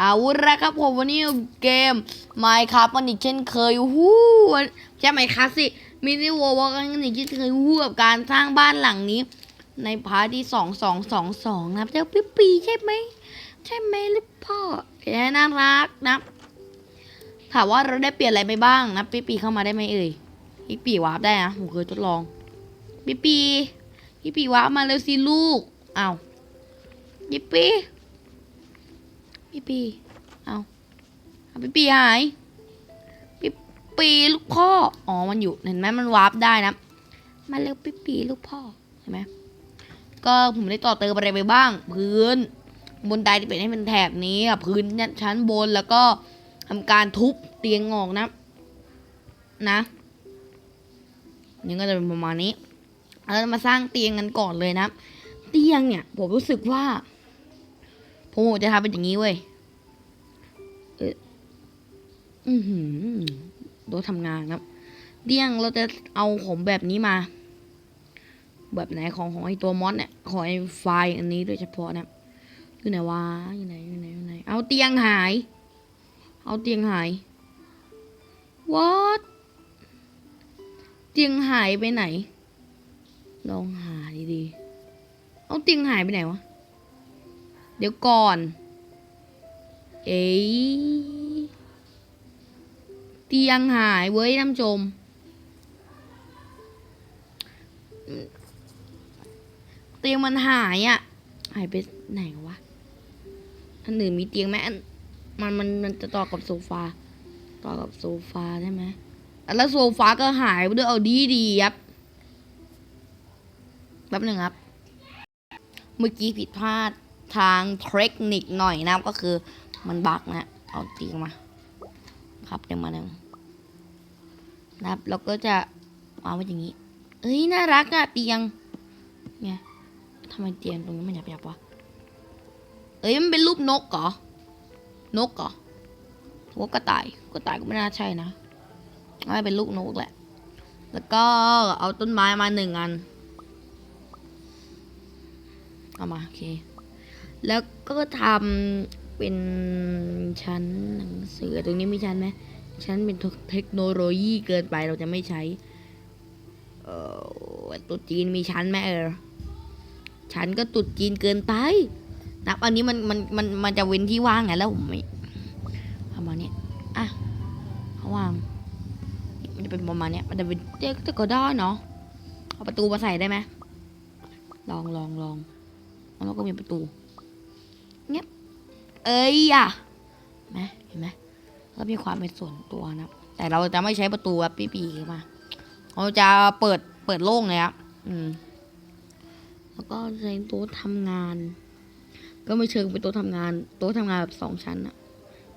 อาละครับผมวันนี้เกม Minecraft กันอีกเช่นเคยฮู้ใช่ไหมครับสิมินิวอลกันอีกเช่นเคยฮู้กับการสร้างบ้านหลังนี้ ในพาร์ทที่สองสองสองสองนะเจ้าปิ๊ปปีใช่ไหมใช่ไหมลูกพ่อแค่น่ารักนะถามว่าเราได้เปลี่ยนอะไรไปบ้างนะปิ๊ปปีเข้ามาได้ไหมเอ่ยปิ๊ปปีวาร์ปได้นะผมเคยทดลองปิ๊ปปีปิ๊ปปีวาร์ปมาเร็วสิลูกอ้าวปิ๊ปปี พี่ปี เอาเอาพี่ปีหายพี่ปีลูกพ่อ อ๋อ มันอยู่ เห็นไหมมันวาร์ปได้นะ มาเร็วพี่ปีลูกพ่อ เห็นไหม ก็ผมได้ต่อเติมอะไรไปบ้าง พื้น บนไดที่เป็นให้เป็นแถบนี้กับพื้นชั้นบนแล้วก็ทำการทุบเตียงออกนะ นะนี่ก็จะเป็นประมาณนี้เราจะมาสร้างเตียงกันก่อนเลยนะ เตียงเนี่ยผมรู้สึกว่า ผมจะทำเป็นอย่างนี้เว้ยเอออือหือโดนทำงานครับ เดี่ยงเราจะเอาของแบบนี้มา แบบไหนของของไอตัวมอสเนี่ย ของไอไฟอันนี้โดยเฉพาะนะอยู่ไหนวะอยู่ไหนอยู่ไหนอยู่ไหน เอาเตียงหาย เอาเตียงหาย what เตียงหายไปไหน ลองหาดีๆ เอาเตียงหายไปไหนวะ เดี๋ยวก่อน เอ้ยเตียงหายเว้ยนผู้ชมเตียงมันหายอะ่ะ หายไปไหนวะ อันอื่นมีเตียงไหมอันมันมันมันจะต่อกับโซฟา ต่อกับโซฟาใช่ไหมแล้วโซฟาก็หายไปด้วยเอาดีดีครับ แป๊บหนึ่งครับ เมื่อกี้ผิดพลาด ทางเทคนิคหน่อยนะครับก็คือมันบักนะเอาเตียงมาครับเดี๋ยวมาหนึ่งนะครับแล้วก็จะวางไว้อย่างนี้เอ้ยน่ารักอะเตียงไงทำไมเตียงตรงนี้มันหยับๆวะเอ้ยมันเป็นรูปนกเหรอนกเหรอหัวกระต่ายกระต่ายก็ไม่น่าใช่นะน่าเป็นลูกนกแหละ แล้วก็เอาต้นไม้มาหนึ่งอัน เอามาโอเค แล้วก็ทำเป็นชั้นหนังสือตรงนี้มีชั้นไหมชั้นเป็นเทคโนโลยีเกินไปเราจะไม่ใช้ เอ่อตุดจีนมีชั้นไหมเออชั้นก็ตุดจีนเกินไปนับอันนี้มันมันมันมันจะเว้นที่ว่างไงแล้วผมไม่ประมาณเนี้ยอะเขาวางมันจะเป็นประมาณเนี้ยมันจะเป็นเด็กก็ได้เนาะเอาประตูมาใส่ได้ไหมลองลองลองแล้วก็มีประตู เงียบเอ้ยอะเห็นไหมเห็นไหมแล้วมีความเป็นส่วนตัวนะแต่เราจะไม่ใช้ประตูแบบปีๆมาเราจะเปิดเปิดโล่งเลยครับอืมแล้วก็ใช้โต๊ะทำงาน ก็ไม่เชิงเป็นโต๊ะทำงาน โต๊ะทำงานแบบสองชั้นอะ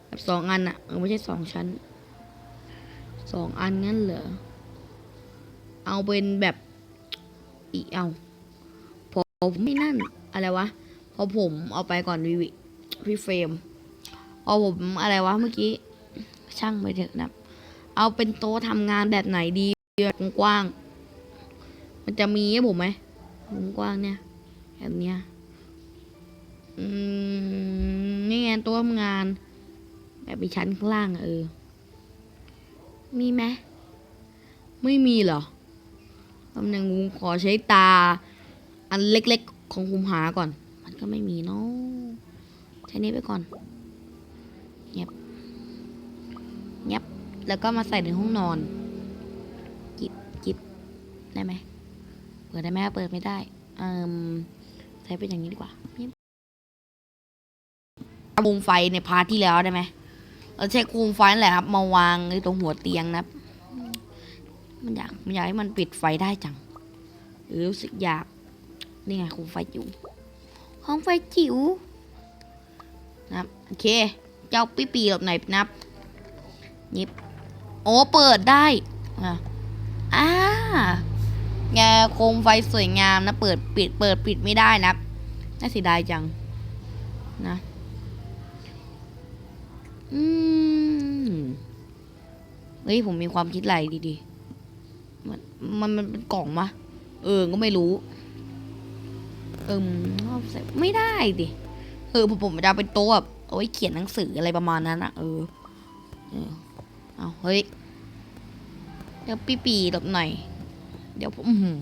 แบบสองอันอะไม่ใช่สองชั้นสองอันงั้นเหรอเอาเป็นแบบอีเอาผมไม่นั่นอะไรวะ พอผมเอาไปก่อนวิวิพี่เฟรมพอผมอะไรวะเมื่อกี้ ช่างไปเถอะนะ เอาเป็นโต๊ะทำงานแบบไหนดีกว้างๆมันจะมีให้ผมไหมกว้างเนี่ยแบบเนี้ยอืมนี่ไงโต๊ะทำงาน แบบมีชั้นข้างล่างเออ มีไหมไม่มีเหรอตำแหน่งผมขอใช้ตา อันเล็กๆของผมหาก่อน ก็ไม่มีเนาะใช้นี้ไปก่อนเงียบเงียบแล้วก็มาใส่ในห้องนอนจิบจิบได้ไหมเปิดได้ไหมเปิดไม่ได้เอ่มใช้เป็นอย่างนี้ดีกว่าโคมไฟในพาร์ทที่แล้วได้ไหมเราใช้โคมไฟนั่นแหละครับ มาวางในตรงหัวเตียงนะครับมันอยากมันอยากให้มันปิดไฟได้จังหรือรู้สึกอยากนี่ไงโคมไฟจิ๋ว โคมไฟจิ๋วนะครับโอเค เจ้าปีปีหลบไหนอยนับยิบโอ้เปิดได้อะอ่าแงโคมไฟสวยงามนะ เปิดปิดเปิดปิดไม่ได้นะน่าเสียดายจังนะอืมเฮ้ยผมมีความคิดอะไรดีๆมันมันมันเป็นกล่องมะเออก็ไม่รู้ เออใส่ไม่ได้ดิเออผมผมจะเอาเป็นโต๊ะแบบเอาไว้เขียนหนังสืออะไรประมาณนั้นอะเออเออเอาเฮ้ยเดี๋ยวปีปีหลบหน่อย เดี๋ยวผมหือ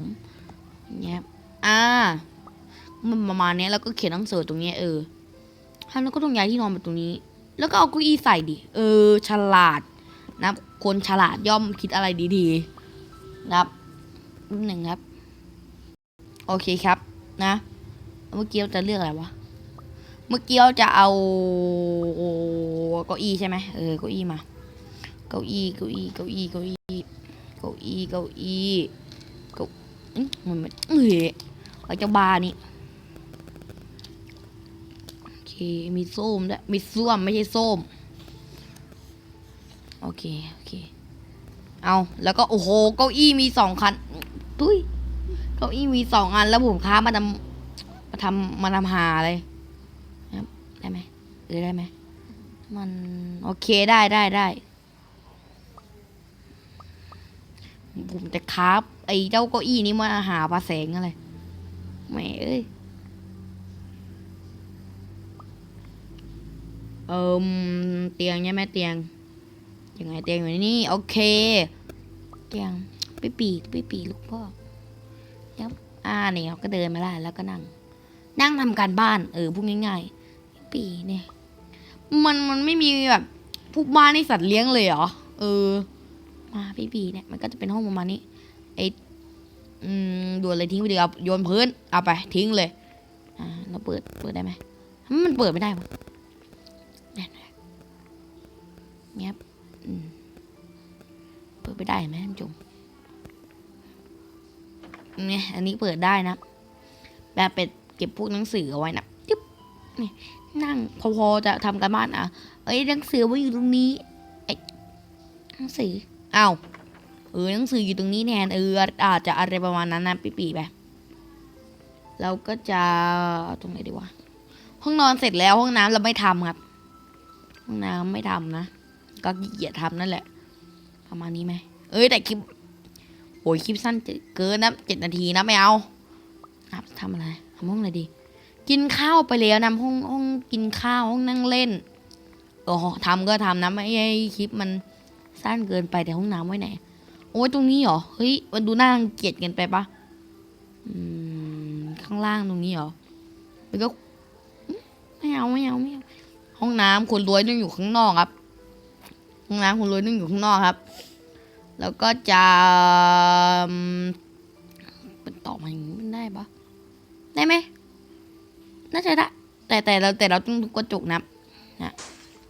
อย่างเงี้ยอ่ามันประมาณเนี้ยแล้วก็เขียนหนังสือตรงนี้เออแล้วก็ต้องย้ายที่นอนมาตรงนี้ แล้วก็เอาเก้าอี้ใส่ดิเออ ฉลาดนะครับคนฉลาดย่อมคิดอะไรดีๆนะครับหนึ่งครับ โอเคครับนะ เมื่อกี้เราจะเลือกอะไรวะ เมื่อกี้เราจะเอาเก้าอี้ใช่ไหมเออเก้าอี้มา เก้าอี้เก้าอี้เก้าอี้เก้าอี้เก้าอี้เก้าอี้เก้าอื้มันมันเอ้ยไอ้เจ้าบานี่โอเคมีส้มด้วยมีส้วมไม่ใช่ส้มโอเคโอเคเอาแล้วก็โอ้โหเก้าอี้มีสองคันตุ้ยเก้าอี้มีสองอันแล้วผมค้ามาทำ มาทำมาทำหาเลยนะครับได้ไหมเออได้ไหมมันโอเคได้ได้ได้ผมจะคาบไอ้เจ้าเก้าอี้นี้มาหาปลาแสงอะไรแหมเอ้ยเอิมเตียงใช่ไหมเตียงยังไงเตียงอยู่นี่โอเค เตียงไปปีกไปปีกลูกพ่อยับอ่าเนี่ยก็เดินมาแล้วแล้วก็นั่ง นั่งทำการบ้านเออพูดง่ายๆ ปีเนี่ย มันมันไม่มีแบบพวกบ้านนี่สัตว์เลี้ยงเลยเหรอเออ มาปีปีเนี่ยมันก็จะเป็นห้องประมาณนี้ไออืมโยนอะไรทิ้งไปดีเอาโยนพื้นเอาไปทิ้งเลยอ่าเราเปิดเปิดได้ไหมมันเปิดไม่ได้วะเนี่ยเงียบอืมเปิดไม่ได้ไหมท่านผู้ชมเนี่ยอันนี้เปิดได้นะแบบเป็ด เก็บพวกหนังสือเอาไว้นะจึ๊บนี่นั่งพอๆจะทำการบ้านอะ เอ้ยหนังสือไว้อยู่ตรงนี้ไอ้หนังสืออ้าวเออหนังสืออยู่ตรงนี้แทนเอออาจจะอะไรประมาณนั้นนะปีๆไปเราก็จะตรงไหนดีวะห้องนอนเสร็จแล้วห้องน้ำเราไม่ทำครับ ห้องน้ำไม่ทำนะก็ขี้เกียจทำนั่นแหละ ประมาณนี้ไหมเอ้ยแต่คลิปโอ้ยคลิปสั้นเกินนะเจ็ดนาทีนะไม่เอาครับทำอะไร ห้องอะไรดี กินข้าวไปแล้วนะห้องห้องกินข้าวห้องนั่งเล่นโอ้ทำก็ทำนะไม่ให้คลิปมันสั้นเกินไปแต่ห้องน้ำไว้ไหน โอ้ยตรงนี้เหรอ เฮ้ย มันดูน่างเกียจเกันไปปะอืมข้างล่างตรงนี้เหรอแล้วก็ไม่เอาไม่เอาไม่เอาห้องน้ำคนรวยต้องอยู่ข้างนอกครับ ห้องน้ำคนรวยต้องอยู่ข้างนอกครับ แล้วก็จะมเป็นต่อมาอย่างนี้มันได้ปะ ได้ไหมน่าจะได้แต่แต่เราแต่เราต้องทุบกระจกนะนะ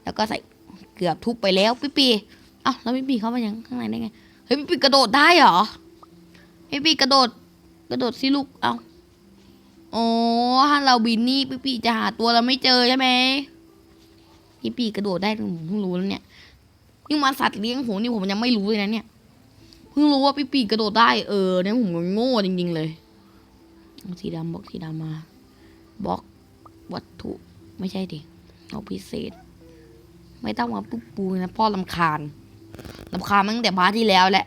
แล้วก็ใส่เกือบทุบไปแล้วพี่ปีเอ้าแล้วพี่ปีเข้ามายังข้างในได้ไงเฮ้ยพี่ปีกระโดดได้เหรอพี่ปีกระโดด กระโดดสิลูกเอ้าโอ้ถ้าเราบินนี่พี่ปีจะหาตัวเราไม่เจอใช่ไหมพี่ปีกระโดดได้ผมเพิ่งรู้แล้วเนี่ยยิ่งมาสัตว์เลี้ยงผมนี่ผมยังไม่รู้เลยนะเนี่ยเพิ่งรู้ว่าพี่ปีกระโดดได้เออเนี่ยผมโง่จริงๆเลย สีดำบล็อกสีดำมาบล็อกวัตถุไม่ใช่ดิเอาพิเศษ ไม่ต้องมาปุ๊บปูนะพ่อลำคาญลำคาญมาตั้งแต่พาร์ทที่แล้วแหละ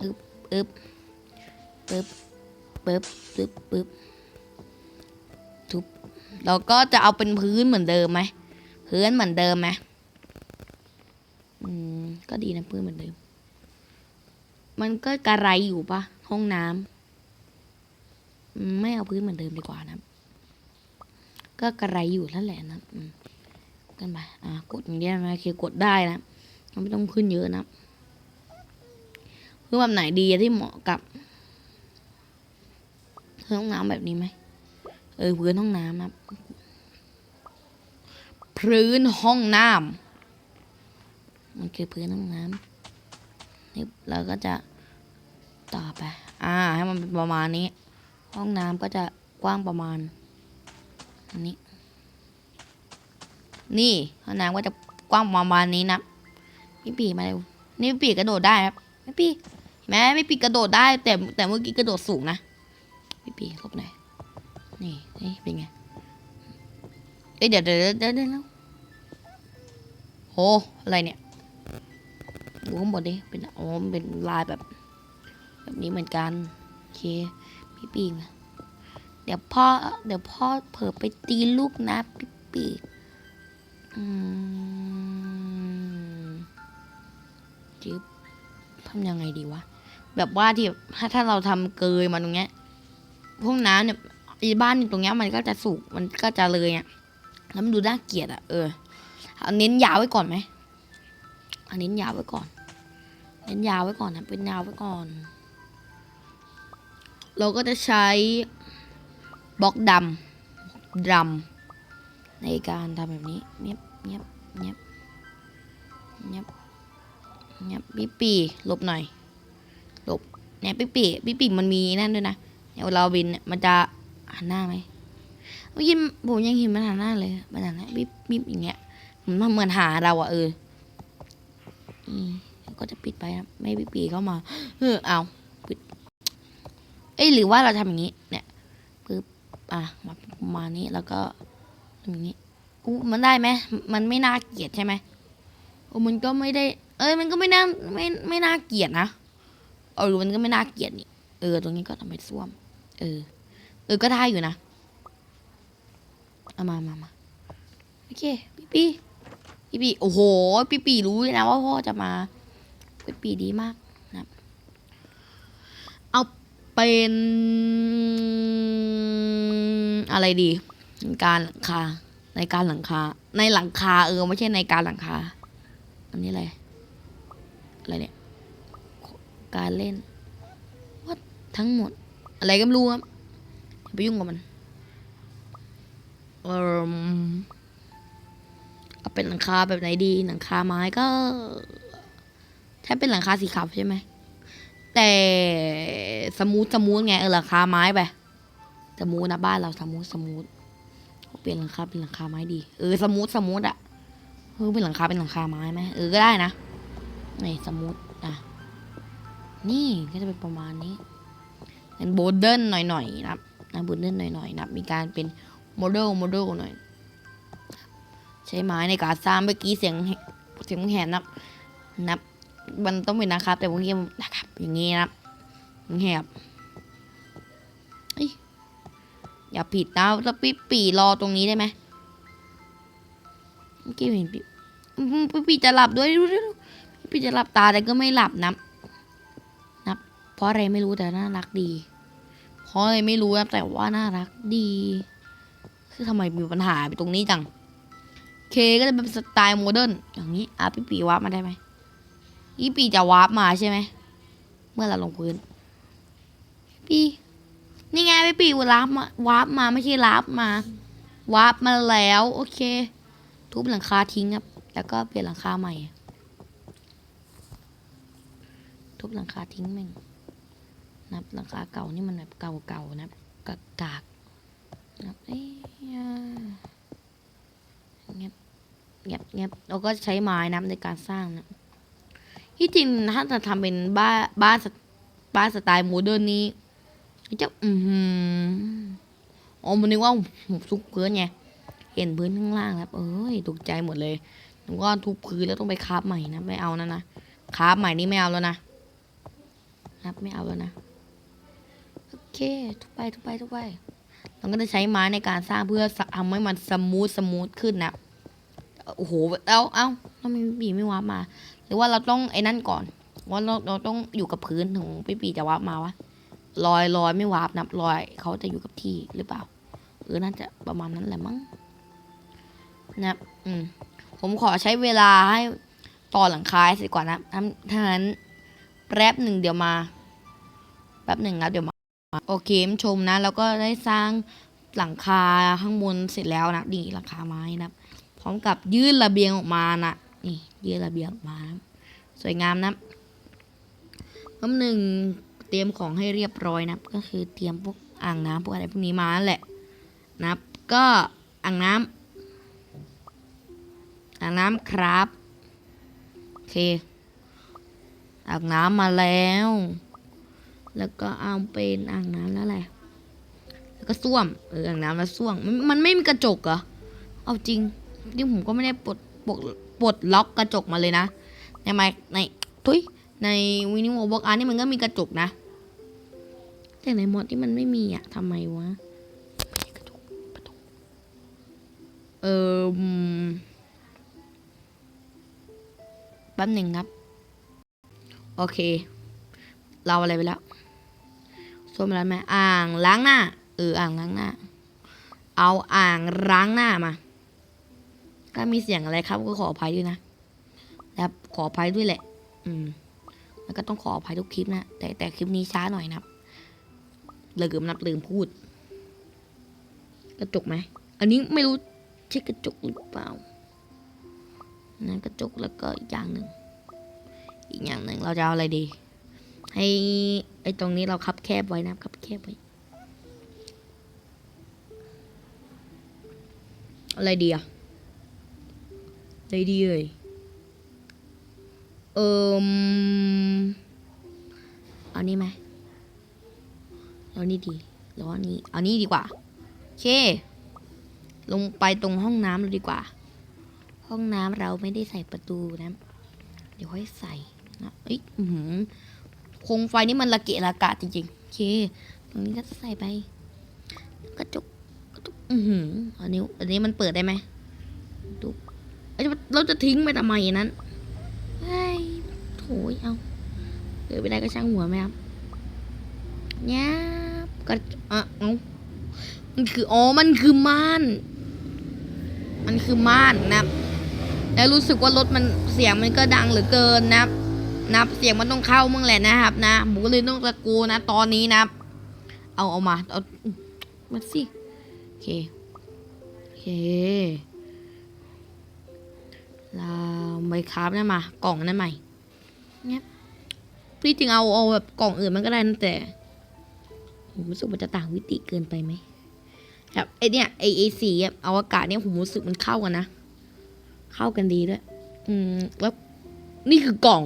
อึบอึบปึ๊บปึ๊บปึ๊บปึ๊บทุบเราก็จะเอาเป็นพื้นเหมือนเดิมไหมพื้นเหมือนเดิมไหมอืมก็ดีนะพื้นเหมือนเดิม มันก็กระไรอยู่ปะห้องน้ำ ไม่เอาพื้นเหมือนเดิมดีกว่านะก็กระไรอยู่นั่นแหละนะกันไปอ่ากดอย่างเดียวนะโอเคกดได้นะไม่ต้องขึ้นเยอะนะคือแบบไหนดีที่เหมาะกับห้องน้ำแบบนี้ไหมเออพื้นห้องน้ำนะพื้นห้องน้ำมันคือพื้นห้องน้ำนี่เราก็จะต่อไป อ่า ให้มันเป็นประมาณนี้ ห้องน้ำก็จะกว้างประมาณอันนี้ นี่ห้องน้ำก็จะกว้างประมาณนี้นะพี่ปีมาเร็วนี่พี่ปีกระโดดได้ครับพี่ปีเห็นไมพี่ปีกระโดดได้ แต่แต่เมื่อกี้กระโดดสูงนะพี่ปีลบหน่อยนี่นี่เป็นไงเอ้ยเดี๋ยวเดี๋ยวเดี๋ยวเดี๋ยวเดี๋ยวโหอะไรเนี่ยดูข้างบนดิเป็นอ๋อเป็นลายแบบ แบบนี้เหมือนกันโอเค พี่ปีงเดี๋ยวพ่อ เดี๋ยวพ่อเผลอไปตีลูกนะพี่ปีอืมจิ๊บทำยังไงดีวะ แบบว่าที่ถ้าถ้าเราทำเกยมาตรงเนี้ยพวกน้ำเนี่ยอีบ้านตรงเนี้ยมันก็จะสุกมันก็จะเลยอะแล้วมันดูน่าเกลียดอะเออเอาเน้นยาวไว้ก่อนไหมเอาเน้นยาวไว้ก่อน เน้นยาวไว้ก่อนนะเป็นยาวไว้ก่อน เราก็จะใช้บล็อกดำดำในการทำแบบนี้เนียบเนียบเนียบเนียบเนียบปีปีหลบหน่อยหลบเนี่ยปีปีปีปีมันมีนั่นด้วยนะเนี่ยเวลาบินเนี่ยมันจะหันหน้าไหมเมื่อกี้ผมยังเห็นมันหันหน้าเลยมันหันหน้าปิ๊บปิ๊บอย่างเงี้ยมันเหมือนหาเราอะเอออืมก็จะปิดไปนะไม่ปีปีเข้ามาเออเอา อ้ยหรือว่าเราทำอย่างนี้ เนี่ยปึ๊บอะมาประมาณนี้แล้วก็ทำอย่างนี้อู้มันได้ไหมมันไม่น่าเกลียดใช่ไหมโอ้มันก็ไม่ได้ เอ้ยมันก็ไม่น่าไม่ไม่น่าเกลียดนะเออมันก็ไม่น่าเกลียดนี่เออ ตรงนี้ก็ทำเป็นส้วม เออ เออก็ได้อยู่นะเอามามามาโอเคพี่ปีพี่ปีโอ้โหพี่ปีรู้เลยนะว่าพ่อจะมาพี่ปีดีมาก เป็นอะไรดี การหลังคา ในการหลังคา ในหลังคา เออไม่ใช่ในการหลังคา อันนี้อะไร อะไรเนี่ย การเล่นว่าทั้งหมด อะไรก็ไม่รู้ครับไปยุ่งกับมันเออเอาเป็นหลังคาแบบไหนดี หลังคาไม้ก็ถ้าเป็นหลังคาสีขาวใช่ไหม แต่สมูทสมูทไงเออราคาไม้ไปสมูทนะบ้านเราสมูทสมูทเปลี่ยนหลังคาเป็นหลังคาไม้ดีเออสมูทสมูทอะเออเป็นหลังคาเป็นหลังคาไม้ไหมเออก็ได้นะนี่สมูทอะนี่ก็จะเป็นประมาณนี้เป็นโบเดิลหน่อยๆนะครับนะโบเดิลหน่อยๆนะครับมีการเป็นโมเดลโมเดลหน่อย ใช้ไม้ในการสร้างเมื่อกี้เสียงเสียงแหนนับนับ มันต้องเป็นนะครับ แต่บางทีนะครับ อย่างงี้นะครับแหบเอ้ยอย่าผิดนะแล้วปีปีรอตรงนี้ได้ไหมเมื่อกี้เห็นปีอืมปีปีจะหลับด้วยดูดูดูปีจะหลับตาแต่ก็ไม่หลับนับนับเพราะอะไรไม่รู้แต่น่ารักดี เพราะอะไรไม่รู้นะแต่ว่าน่ารักดีคือทำไมมีปัญหาไปตรงนี้จังเคก็จะเป็นสไตล์โมเดิร์นอย่างนี้อะปีปีว่ามาได้ไหม อีปีจะวาร์ปมาใช่ไหม เมื่อเราลงพื้น ปีนี่ไงพี่ปีวาร์ปมาวาร์ปมาไม่ใช่ลาร์ปมาวาร์ปมาแล้ว โอเค ทุบหลังคาทิ้งครับ แล้วก็เปลี่ยนหลังคาใหม่ ทุบหลังคาทิ้งแม่งนับหลังคาเก่านี่มันแบบเก่าๆนะกากกากนับเอ้ยเงียบเงียบเงียบเราก็ใช้ไม้นับในการสร้างนะ ที่จริงถ้าจะทำเป็นบ้านบ้านสไตบ้านสไตล์โมเดิร์นนี้จะอือหืออ๋อมันนึกว่าทุบพื้นไงเห็นพื้นข้างล่างแล้วเอ้ยตกใจหมดเลยนึกว่าทุบพื้นแล้วต้องไปคาบใหม่นะไม่เอานะนะคราบใหม่นี่ไม่เอาแล้วนะครับไม่เอาแล้วนะ โอเค ทุบไปทุบไปทุบไปเราก็จะใช้ไม้ในการสร้างเพื่อทำให้มันสมูทสมูทขึ้นนะ โอ้โห เอาเอาทำไมบีไม่วาร์ปมา รือว่าเราต้องไอ้นั่นก่อน ว่าเราเราต้องอยู่กับพื้นถึงปีปีจะวาร์ปมาวะลอยลอยไม่วาร์ปนะลอยเขาจะอยู่กับที่หรือเปล่าเออน่าจะประมาณนั้นแหละมั้งนะอืมผมขอใช้เวลาให้ต่อหลังคาเสร็จก่อนนะถ้าถ้างั้นแป๊บหนึ่งเดี๋ยวมาแป๊บหนึ่งนะเดี๋ยวมาโอเคชมนะแล้วก็ได้สร้างหลังคาข้างบนเสร็จแล้วนะดีหลังคาไม้นะพร้อมกับยื่นระเบียงออกมานะ นี่ยื่นระเบียงออกมานะสวยงามนะคำหนึ่งเตรียมของให้เรียบร้อยนะก็คือเตรียมพวกอ่างน้ำพวกอะไรพวกนี้มานั่นแหละนะก็อ่างน้ำอ่างน้ำครับโอเคอ่างน้ำมาแล้ว แล้วก็เอาเป็นอ่างน้ำแล้วแหละแล้วก็ส้วมเอออ่างน้ำแล้วส้วมมันมันไม่มีกระจกเหรอเอาจริงนี่ผมก็ไม่ได้ปลดปลด ปลดล็อกกระจกมาเลยนะ ในไมในทุยในวินิโมบอกอาร์นี่มันก็มีกระจกนะ แต่ในมอดที่มันไม่มีอะทำไมวะเออแป๊บหนึ่งครับ โอเค เราอะไรไปแล้วส้มอะไรไหมอ่างล้างหน้า เออ อ่างล้างหน้า เอาอ่างล้างหน้ามา ถ้ามีเสียงอะไรครับก็ขออภัยด้วยนะแล้วขออภัยด้วยแหละ อืม แล้วก็ต้องขออภัยทุกคลิปนะ แต่แต่คลิปนี้ช้าหน่อยนะครับลืมนับลืมพูด กระจกไหม อันนี้ไม่รู้ใช่กระจกหรือเปล่านั่นกระจกแล้วก็อีกอย่างหนึ่ง อีกอย่างหนึ่งเราจะเอาอะไรดี ให้ไอ้ตรงนี้เราคับแคบไว้นะครับคับแคบไว้ อะไรดีอะ อะไรดีเอ่ยเอิมเอานี้ไหมเอานี้ดีหรือว่านี้เอานี้ดีกว่าโอเค ลงไปตรงห้องน้ำเลยดีกว่า ห้องน้ำเราไม่ได้ใส่ประตูนะ เดี๋ยวค่อยใส่นะเอ้ยอื้อหือโคมไฟนี่มันระเกะระกะจริงๆโอเค ตรงนี้ก็ใส่ไปกระจกกระจกอือหืออันนี้อันนี้มันเปิดได้ไหมดู เราจะทิ้งไปทำไมอย่างนั้นเฮ้ยโถยเอาเกิดไปได้ก็ช่างหัวไหมครับเนี่ยกระจกอะเอามันคืออ๋อมันคือม่าน มันคือม่านนะครับแล้วรู้สึกว่ารถมันเสียงมันก็ดังเหลือเกินนะครับนับเสียงมันต้องเข้ามึงแหละนะครับนะผมก็เลยต้องตะโกนนะ ตอนนี้นะครับเอาเอามาเอามาสิโอเคโอเค เราไปคราฟนั่นมากล่องนั่นใหม่เนี่ยพี่จริงเอาเอาแบบกล่องอื่นมันก็ได้นะแต่ผมรู้สึกมันจะต่างวิติเกินไปไหมครับไอเนี่ยไอไอสีอะอวกาศเนี่ยผมรู้สึกมันเข้ากันนะเข้ากันดีด้วย อืมแล้วนี่คือกล่อง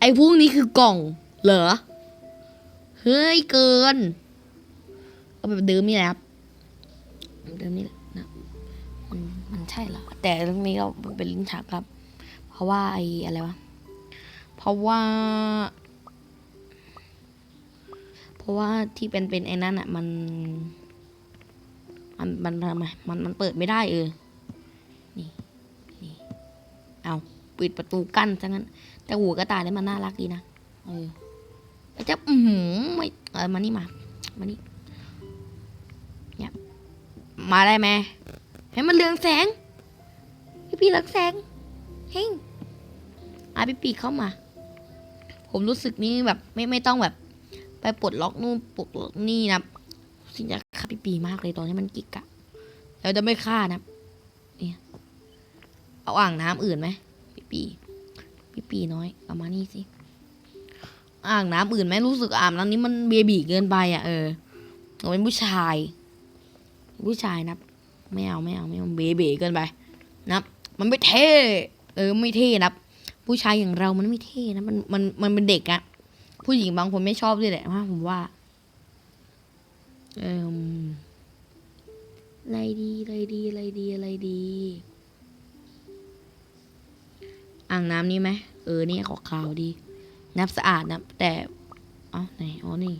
ไอ้พวกนี้คือกล่อง เหรอเฮ้ยเกินเอาแบบเดิมนี่แหละครับเดิมนี่แหละนะมันมัน ใช่หรอแต่เรื่องนี้เราเป็นลิ้นชักครับ เพราะว่าไอ้อะไรวะ เพราะว่า เพราะว่าที่เป็นเป็นไอ้นั่นอะมัน มันมันทำไมมันมันเปิดไม่ได้เออ นี่นี่เอาปิดประตูกั้นซะงั้น แต่หัวกระต่ายนี่มันน่ารักดีนะ เออไอ้เจ้าอือหือไม่เออมานี่มา มานี่เนี่ยมาได้ไหม ให้มันเรืองแสง พี่ปีรืองแสงเฮ้ยอาพี่ปีเข้ามา ผมรู้สึกนี่แบบ ไม่ไม่ต้องแบบ ไปปลดล็อกนู่นปลดล็อกนี่นะสิ่งจะฆ่าพี่ปีมากเลยตอนที่มันกิกอะแล้วจะไม่ฆ่านะเนี่ยเอาอ่างน้ำอื่นไหมพี่ปีพี่ปีน้อยเอามานี่สิอ่างน้ำอื่นไหมรู้สึกอ่างน้ำนี้มันเบบีเกินไปอะเออเราเป็นผู้ชาย ผู้ชายนะ ไม่เอาไม่เอาไม่เอาเบ๋เบีเกินไปนะมันไม่เท่เออไม่เท่นะผู้ชายอย่างเรามันไม่เท่นะมันมันมันเป็นเด็กอะผู้หญิงบางคนไม่ชอบด้วยแหละว่าผมว่าเอออะไรดีอะไรดีอะไรดีอะไรดี อ่างน้ำนี่ไหมเออนี่ขอขาวดีน้ำสะอาดนะแต่อ๋อไหนอ๋อนี่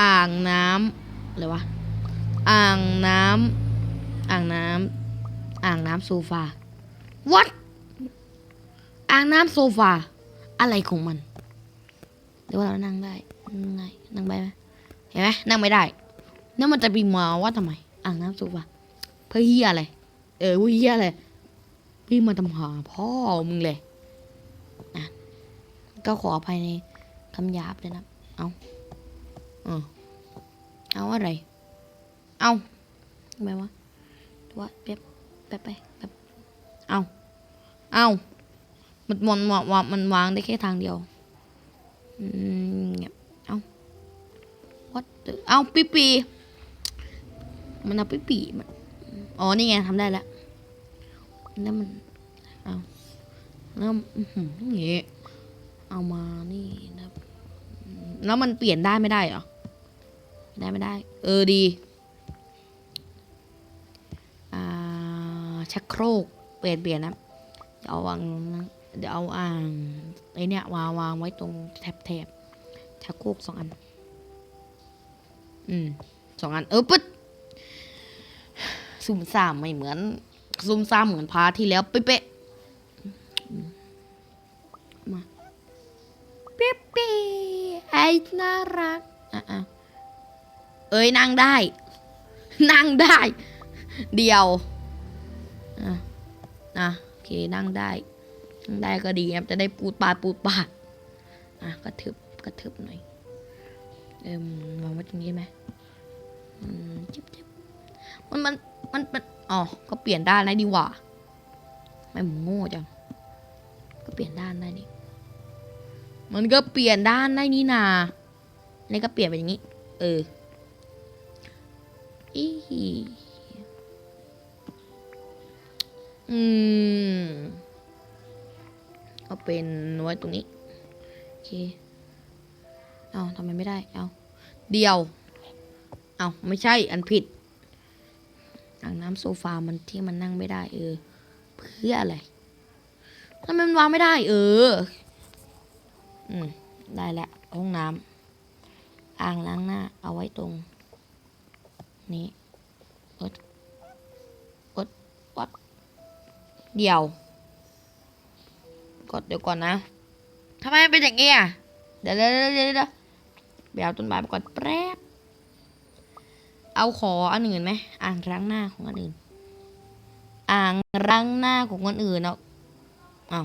อ่างน้ำอะไรวะ อ่างน้ำอ่างน้ำอ่างน้ำโซฟา what อ่างน้ำโซฟา อะไรของมันเดี๋ยวว่าเรานั่งได้นั่งไงนั่งไปไหมเห็นไหมนั่งไม่ได้นั่นมันจะปีมาว่าทำไม อ่างน้ำโซฟาเพื่อเฮียอะไร เออเฮียอะไรพี่มาทำหาพ่อมึงเลยอะก็ขออภัยในคำหยาบเลยนะ เอา เออเอาอะไร เอาทำไมวะว่าแป๊บแป๊บไปแป๊บเอาเอามันมันวามันวางได้แค่ทางเดียวอืมเงียเอา what the เอาปีปีมันเอาปีปีมันอ๋อนี่ไงทำได้แล้วแล้วมันเอาแล้วอื้อหืออย่างงี้ยเอามานี่นะแล้วมันเปลี่ยนได้ไม่ได้เหรอได้ไม่ได้ เออดี ชักโครกเปลี่ยนเปลี่ยนนะเดี๋ยวเอาวางเดี๋ยวเอาอ่างไอเนี้ยวางวางไว้ตรงแถบแถบชักโครกสองอัน อืมสองอัน เออปึ๊ดซุ่มซ่ามไม่เหมือนซุ่มซ่ามเหมือนพาที่แล้วเป๊ะมาเป๊ะไอ้น่ารักอะอะเอ้ยนั่งได้ นั่งได้ เดียว อะอะโอเคนั่งได้นั่งได้ก็ดีครับจะได้ปูดปาดปูดปาดอะกระทึบกระทึบหน่อยเอิ่มวางไว้ตรงนี้ไหมอืมจิบจิบมันมันมันมันอ๋อก็เปลี่ยนด้านได้ดีกว่าไม่ผมโง่จังก็เปลี่ยนด้านได้นี่มันก็เปลี่ยนด้านได้นี่นานี่ก็เปลี่ยนเป็นอย่างนี้ เอออี อืม เอาเป็นไว้ตรงนี้ โอเค เอาทำไมไม่ได้ เอา เดียว เอาไม่ใช่ อันผิดอ่างน้ำโซฟา มันที่มันนั่งไม่ได้ เออ เพื่ออะไรทำไมมันวางไม่ได้ เออ อืม ได้แล้วห้องน้ำ อ่างล้างหน้า เอาไว้ตรง นี้อดอดวัด เดียว กดเดี๋ยวก่อนนะทำไมมันเป็นอย่างนี้อะ เดี๋ยวเดี๋ยวเดี๋ยวเดี๋ยวเดี๋ยวไปเอาต้นไม้มาก่อนแป๊บ เอาขออันอื่นไหมอ่างล้างหน้าของอันอื่น อ่างล้างหน้าของคนอื่นเอาเอา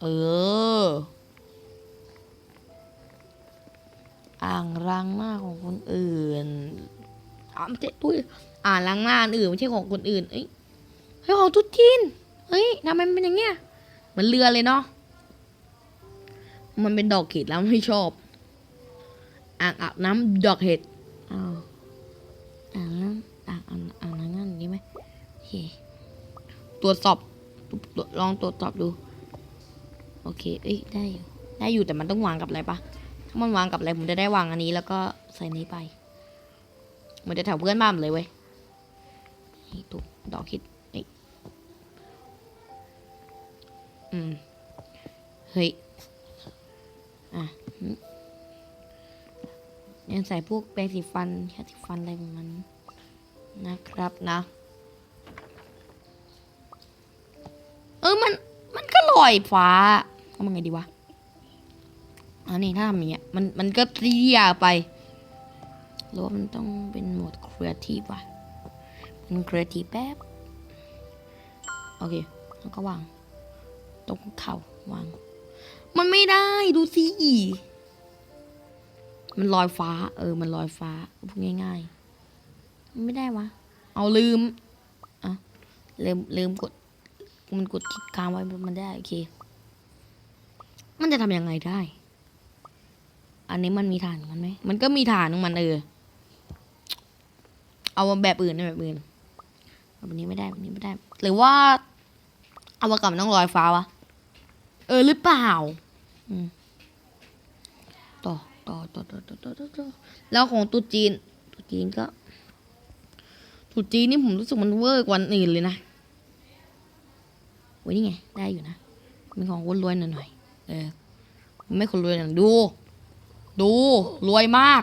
เออ อ่างล้างหน้าของคนอื่นอ่าไม่ใช่ตุ้ยอ่างล้างหน้าอันอื่นไม่ใช่ของคนอื่น เอ้ย เฮ้ยของตุ๊จีนเฮ้ยทำไมมันเป็นอย่างเงี้ยเหมือนเรือเลยเนาะมันเป็นดอกเห็ดแล้วไม่ชอบอ่างอาบน้ำดอกเห็ดอ้าวอ่างน้ำอ่างอ่างอ่างน้ำงั้นอย่างนี้ไหมโอเคตรวจสอบลองตรวจสอบดู โอเค เอ้ยได้อยู่ได้อยู่แต่มันต้องวางกับอะไรปะถ้ามันวางกับอะไรผมจะได้วางอันนี้แล้วก็ใส่นี้ไปมันจะแถวเพื่อนบ้านเลยเว้ยนี่ตุกดอกเห็ด อืม เฮ้ย อะยังใส่พวกแปรงสีฟันยาสีฟันอะไรของมันนะครับนะเออมันมันก็ลอยฟ้าทำยังไงดีวะอันนี้ถ้าทำอย่างเงี้ยมันมันก็เตี้ยไปหรือว่ามันต้องเป็นโหมดครีเอทีฟว่ะเป็นครีเอทีฟแป๊บ โอเค แล้วก็วาง ตรงเข่าวาง มันไม่ได้ดูสิมันลอยฟ้า เออ มันลอยฟ้าพูดง่ายๆ มันไม่ได้วะ เอาลืมอะลืมลืมกด มันกดคลิกค้างไว้มันได้ โอเค มันจะทำยังไงได้ อันนี้มันมีฐานมันไหม มันก็มีฐานของมันเออ เอาแบบอื่นนะแบบอื่นแบบนี้ไม่ได้แบบนี้ไม่ได้ หรือว่า เอาวากาศมันต้องลอยฟ้าวะ เออหรือเปล่าต่อต่อต่อต่อต่อต่อต่อแล้วของตุจีนตุจีนก็ตุจีนนี่ผมรู้สึกมันเวอร์กว่าอื่นเลยนะโอ้ยนี่ไง ได้อยู่นะเป็นของคนรวยหน่อยหน่อยเออ ไม่คนรวยหน่อยดู ดูรวยมาก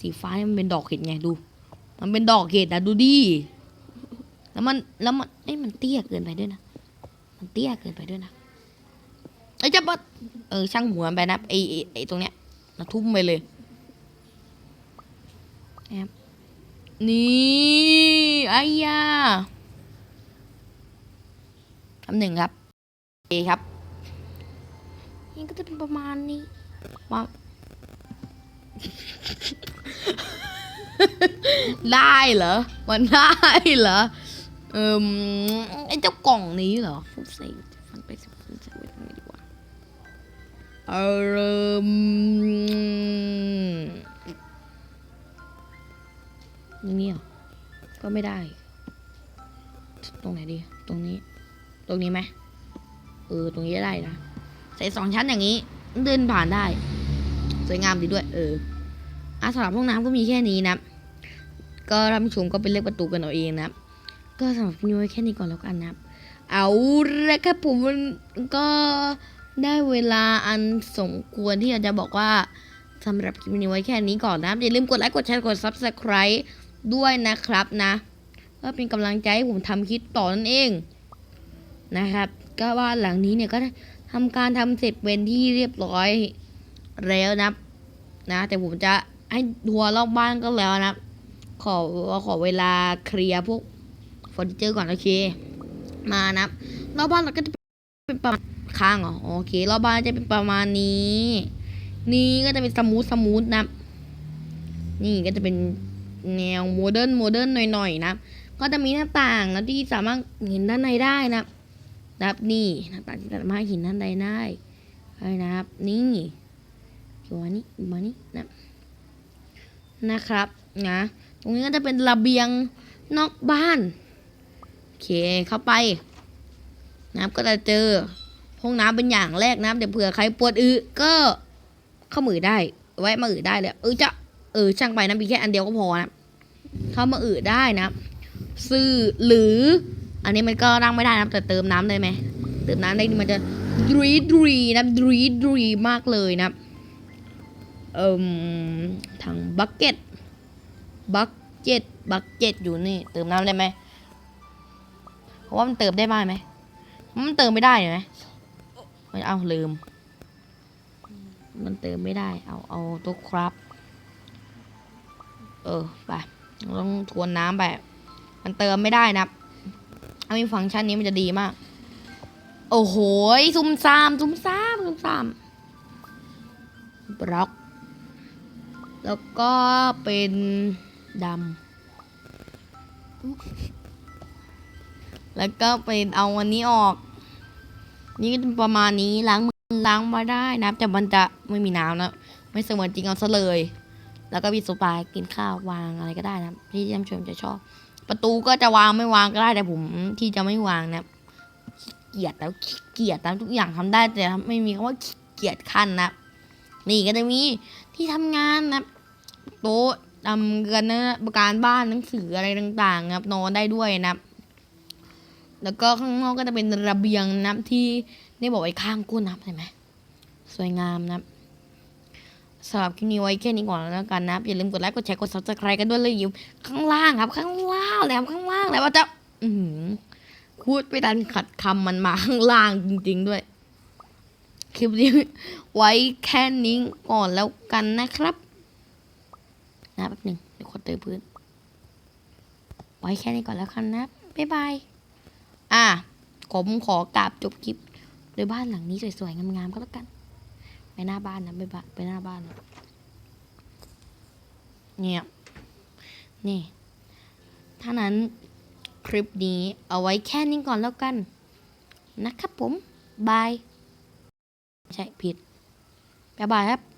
สีฟ้ามันเป็นดอกเห็ดไงดู มันเป็นดอกเห็ดนะดูดี แล้วมันแล้วมันเอ้ยมันเตี้ยเกินไปด้วยนะ มันเตี้ยเกินไปด้วยนะไอ้ยจะปะเออช่างหัวมันไปนะไอ้ไอ้ไอ้ตรงเนี้ยนะทุ่มไปเลยนะครับนี่ไอ้ยาคำหนึ่งครับโอเคครับนี่ก็จะเป็นประมาณนี้ว่าได้เหรอ มันได้เหรอ เอิมไอเจ้ากล่องนี้เหรอฟุบใส่ฟันไปสิฟันใส่ไว้ตรงนี้ดีกว่าเออย่างนี้เหรอก็ไม่ได้ ตรงไหนดี ตรงนี้ ตรงนี้ไหมเออ ตรงนี้ได้นะ ใส่สองชั้นอย่างนี้ เดินผ่านได้ สวยงามดีด้วย เอออาสำหรับห้องน้ำก็มีแค่นี้นะ ก็ท่านผู้ชมก็ไปเลือกประตูกันเอาเองนะครับ ก็สำหรับคลิปนี้ไว้แค่นี้ก่อนแล้วกันนะครับเอาละครับผมก็ได้เวลาอันสมควรที่เราจะบอกว่าสำหรับคลิปนี้ไว้แค่นี้ก่อนนะอย่าลืมกดไลค์กดแชร์กด subscribe ด้วยนะครับนะเพื่อเป็นกำลังใจให้ผมทำคลิปต่อนั่นเองนะครับ ก็บ้านหลังนี้เนี่ยก็ทำการทำเสร็จเป็นที่เรียบร้อยแล้วนะนะ แต่ผมจะให้ทัวร์รอบบ้านก็แล้วนะ ขอขอเวลาเคลียร์พวก ฟอร์นิเจอร์ก่อนโอเค มานะรอบบ้านเราก็จะเป็นประมาณค้างเหรอโอเครอบบ้านจะเป็นประมาณนี้ นี่ก็จะเป็นสมูทสมูทนะ นี่ก็จะเป็นแนวโมเดิร์นโมเดิร์นหน่อยๆนะ ก็จะมีหน้าต่างนะที่สามารถเห็นด้านในได้นะนะครับนี่หน้าต่างที่สามารถเห็นด้านในได้ใช่นะครับ นี่ตัวนี้มานี่นะนะครับนะ ตรงนี้ก็จะเป็นระเบียงนอกบ้าน เคเข้าไปนะครับก็จะเจอห้องน้ำเป็นอย่างแรกนะครับเดี๋ยวเผื่อใครปวดอึก็เข้ามือได้ ไว้มาอือได้เลยเออจะเออช่างไปนะมีแค่อันเดียวก็พอนะเข้ามาอือได้นะซื้อหรือ อันนี้มันก็ร่างไม่ได้นะแต่เติมน้ำได้ไหมเติมน้ำได้มันจะดรีดรีนะดรีดรีมากเลยนะเอ่มทางบักเก็ตบักเก็ตบักเก็ตอยู่นี่เติมน้ำได้ไหม เพราะว่ามันเติมได้บ้างไหม มันเติมไม่ได้เห็นไหมเอาลืม มันเติมไม่ได้ เอาเอาตัวครับ เออไปต้องทวนน้ำไป มันเติมไม่ได้นะถ้ามีฟังก์ชันนี้มันจะดีมาก โอ้โหซุ่มซ่ามซุ่มซ่ามซุ่มซ่ามบล็อก แล้วก็เป็นดำ แล้วก็เป็นเอาวันนี้ออก นี่ก็ประมาณนี้ล้างมือล้างมาได้นะแต่มันจะไม่มีน้ำนะไม่เสมือนจริงเอาซะเลย แล้วก็มีโซฟากินข้าววางอะไรก็ได้นะที่ท่านผู้ชมจะชอบ ประตูก็จะวางไม่วางก็ได้แต่ผมที่จะไม่วางนะขี้เกียจแล้วขี้เกียจนะทุกอย่างทำได้แต่ไม่มีคำว่าขี้เกียจขั้นนะนี่ก็จะมีที่ทำงานนะโต๊ะทำกันนะประการบ้านหนังสืออะไรต่างๆนะครับนอนได้ด้วยนะ แล้วก็ข้างนอกก็จะเป็นระเบียงนะที่ได้บอกไว้ข้างก้นนะใช่ไหมสวยงามนะสำหรับคลิปนี้ไว้แค่นี้ก่อนแล้วกันนะอย่าลืมกดไลค์กดแชร์กด subscribe กันด้วยเลยอยู่ข้างล่างครับ ข้างล่างแล้วข้างล่างแล้วว่าจะพูดไปดันขัดคำมันมาข้างล่างจริง ๆ ด้วย คลิปนี้ไว้แค่นี้ก่อนแล้วกันนะครับนะแป๊บหนึ่งเดี๋ยวขอเตยพื้น ไว้แค่นี้ก่อนแล้วกันนะบ๊ายบาย อะผมขอกราบจบคลิปโดยบ้านหลังนี้สวยๆงามๆก็แล้วกัน ไปหน้าบ้านนะไปบ้านไปหน้าบ้านนะเนี่ยนี่ถ้านั้นคลิปนี้เอาไว้แค่นี้ก่อนแล้วกัน นะครับผม บาย ใช่ ผิด บ๊ายบายครับ